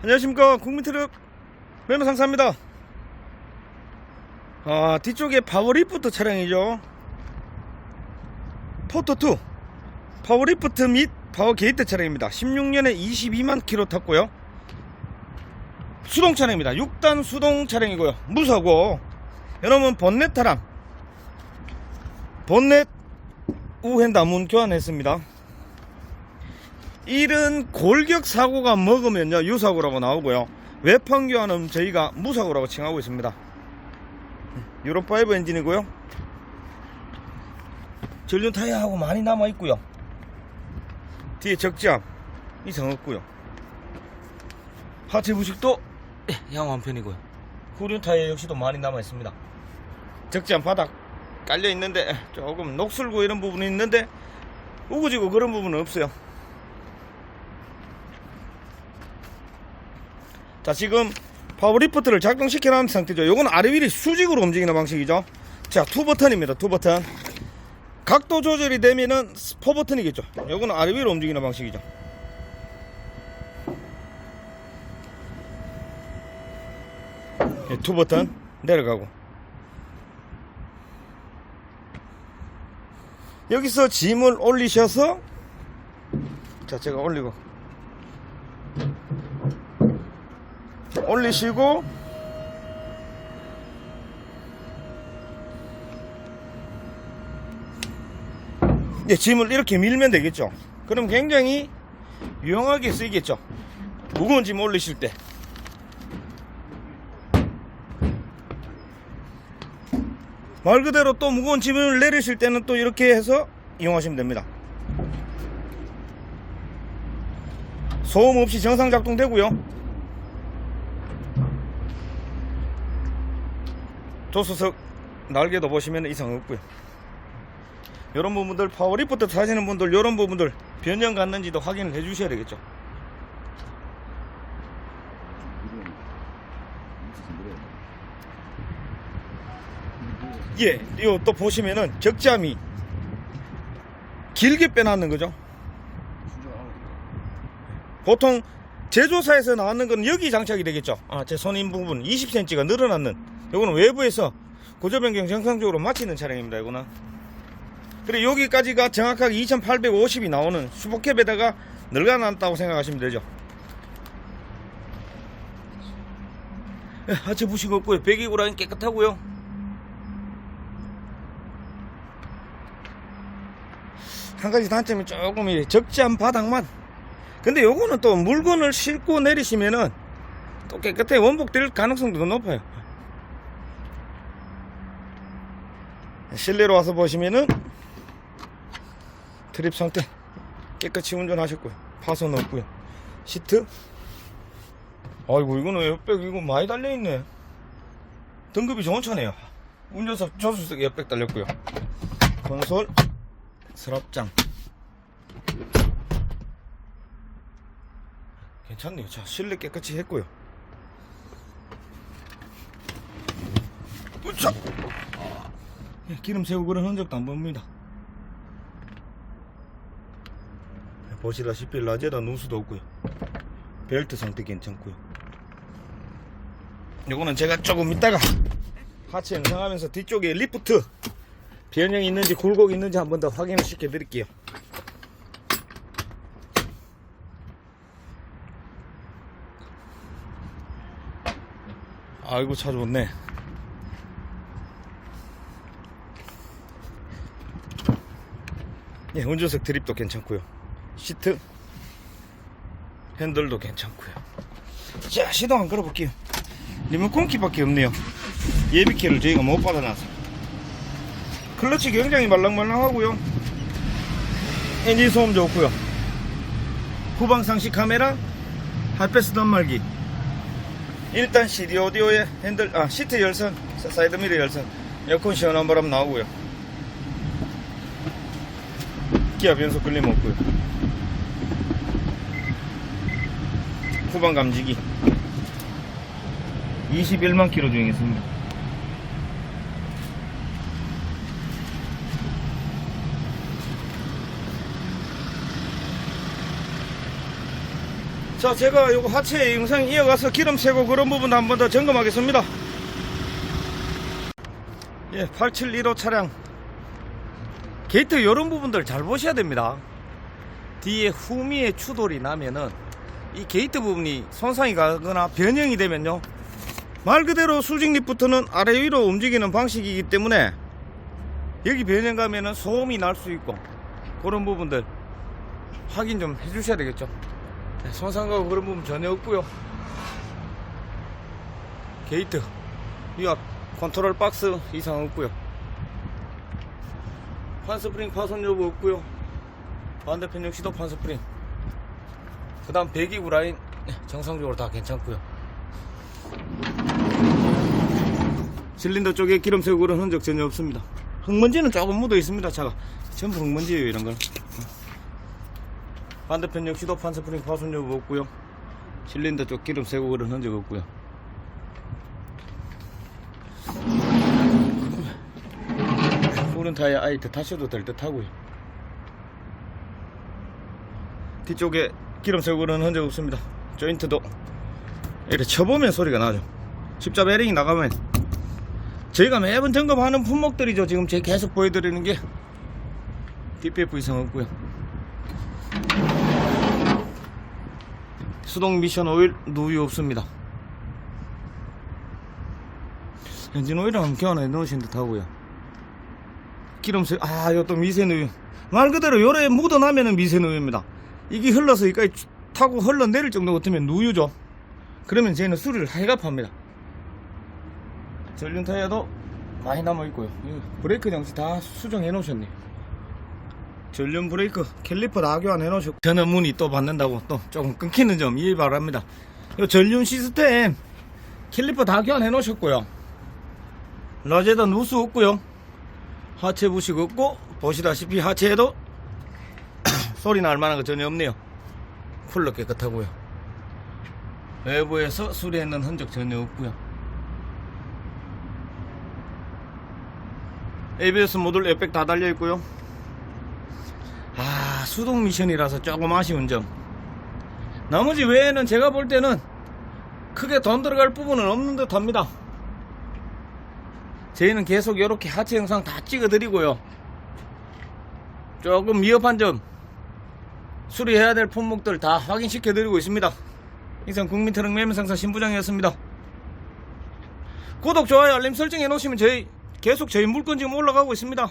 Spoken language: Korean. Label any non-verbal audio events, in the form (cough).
안녕하십니까. 국민트럭 매너 상사입니다. 아 뒤쪽에 파워리프트 차량이죠. 포토2 파워리프트 및 파워게이트 차량입니다. 16년에 22만 킬로 탔고요. 수동 차량입니다. 6단 수동 차량이고요. 무사고. 여러분 본넷 타람. 본넷 우핸 다문 교환했습니다 이런 골격 사고가 먹으면요 유사고라고 나오고요. 외판 교환은 저희가 무사고라고 칭하고 있습니다. 유로5 엔진이고요. 전륜 타이어하고 많이 남아 있고요. 뒤에 적지함 이상 없고요. 하체 부식도 예, 양호한 편이고요. 후륜 타이어 역시도 많이 남아 있습니다. 적지함 바닥 깔려 있는데 조금 녹슬고 이런 부분이 있는데 우거지고 그런 부분은 없어요 자 지금 파워리프트를 작동시켜 놓은 상태죠. 요건 아래 위로 수직으로 움직이는 방식이죠. 자 투 버튼입니다. 투 버튼. 각도 조절이 되면은 포 버튼이겠죠. 요거는 아래 위로 움직이는 방식이죠. 예, 투 버튼 내려가고. 여기서 짐을 올리셔서 자 제가 올리고 올리시고 이제 짐을 이렇게 밀면 되겠죠. 그럼 굉장히 유용하게 쓰이겠죠. 무거운 짐 올리실 때. 말 그대로 또 무거운 짐을 내리실 때는 또 이렇게 해서 이용하시면 됩니다. 소음 없이 정상 작동되고요 조수석 날개도 보시면 이상 없고요 이런 부분들 파워리프트 타시는 분들 이런 부분들 변형 갔는지도 확인을 해 주셔야 되겠죠 예, 이거 또 보시면은 적잠이 길게 빼놨는 거죠. 보통 제조사에서 나왔는 건 여기 장착이 되겠죠. 아, 제 손인 부분 20cm가 늘어났는. 이거는 외부에서 구조 변경 정상적으로 마치는 차량입니다. 이거는. 그리고 여기까지가 정확하게 2850이 나오는 슈퍼캡에다가 늙어났다고 생각하시면 되죠. 예, 하체 부식 없고요. 배기구라인 깨끗하고요. 한 가지 단점이 조금 이 적지한 바닥만. 근데 요거는 또 물건을 싣고 내리시면은 또 깨끗해 원복될 가능성도 더 높아요. 실내로 와서 보시면은 트립 상태 깨끗이 운전하셨고요. 파손 없고요. 시트. 아이고 이거는 옆백 이거 많이 달려 있네. 등급이 좋은 차네요. 운전석 조수석 옆백 달렸고요. 콘솔 서랍장 괜찮네요 자 실내 깨끗이 했고요 으차! 예, 기름 새고 그런 흔적도 안 봅니다. 보시다시피 라제다 누수도 없고요. 벨트 상태 괜찮고요. 요거는 제가 조금 이따가 하체 영상하면서 뒤쪽에 리프트 변형이 있는지 굴곡이 있는지 한 번 더 확인을 시켜 드릴게요. 아이고 차 좋네 예, 운전석 드립도 괜찮고요. 시트 핸들도 괜찮고요. 자 시동 한번 걸어볼게요. 리모컨 키밖에 없네요. 예비키를 저희가 못 받아놔서. 클러치 굉장히 말랑말랑하고요. 엔진 소음 좋고요. 후방 상시 카메라 하이패스 단말기. 일단 CD 오디오에 핸들 아 시트 열선 사이드 미러 열선 에어컨 시원한 바람 나오고요 기아 변속 끌림 없고요 후방 감지기 21만 킬로 주행했습니다 자, 제가 요거 하체 영상 이어가서 기름 새고 그런 부분 한번 더 점검하겠습니다. 예, 8715 차량. 게이트 이런 부분들 잘 보셔야 됩니다. 뒤에 후미에 추돌이 나면은 이 게이트 부분이 손상이 가거나 변형이 되면요. 말 그대로 수직 립부터는 아래 위로 움직이는 방식이기 때문에 여기 변형 가면은 소음이 날 수 있고 그런 부분들 확인 좀 해주셔야 되겠죠. 네, 손상가고 그런 부분 전혀 없고요. 게이트 이앞 컨트롤 박스 이상 없고요. 판스프링 파손 여부 없고요. 반대편 역시도 판스프링. 그 다음 배기구 라인 네, 정상적으로 다 괜찮고요. 실린더 쪽에 기름 새고 그런 흔적 전혀 없습니다. 흙먼지는 조금 묻어 있습니다. 차가 전부 흙먼지예요 이런 건. 반대편 역시도 판스프링 파손 여부 없고요. 실린더 쪽 기름 새고 그런 흔적 없고요. 후른 타이어 아이트 타셔도 될 듯 하고요. 뒤쪽에 기름 그런 흔적 없습니다. 조인트도 이렇게 쳐보면 소리가 나죠. 십자 베링이 나가면 저희가 매번 점검하는 품목들이죠. 지금 제 계속 보여드리는 게 DPF 이상 없고요. 수동 미션 오일 누유 없습니다. 엔진 오일은 교환해 놓으신 듯 하고요. 기름색, 아, 이것도 미세누유. 말 그대로 요래 묻어나면은 미세누유입니다. 이게 흘러서 여기까지 타고 흘러내릴 정도 같으면 누유죠. 그러면 저희는 수리를 해갑합니다. 전륜 타이어도 많이 남아있고요. 이 브레이크 장치 다 수정해 놓으셨네요. 전륜 브레이크 캘리퍼 다 교환해 놓으셨고 저는 문이 또 받는다고 또 조금 끊기는 점 이해 바랍니다. 이 전륜 시스템 캘리퍼 다 교환해 놓으셨고요. 라제다 누수 없고요. 하체 부식 없고 보시다시피 하체에도 (coughs) 소리 날 만한 거 전혀 없네요. 쿨러 깨끗하고요. 외부에서 수리했는 흔적 전혀 없고요. ABS 모듈 에펙 다 달려 있고요. 아 수동 미션이라서 조금 아쉬운 점. 나머지 외에는 제가 볼 때는 크게 돈 들어갈 부분은 없는 듯 합니다. 저희는 계속 이렇게 하체 영상 다 찍어 드리고요. 조금 위협한 점 수리해야 될 품목들 다 확인시켜 드리고 있습니다. 이상 국민트럭 매매상사 신부장이었습니다. 구독, 좋아요, 알림 설정해 놓으시면 저희 계속 저희 물건 지금 올라가고 있습니다.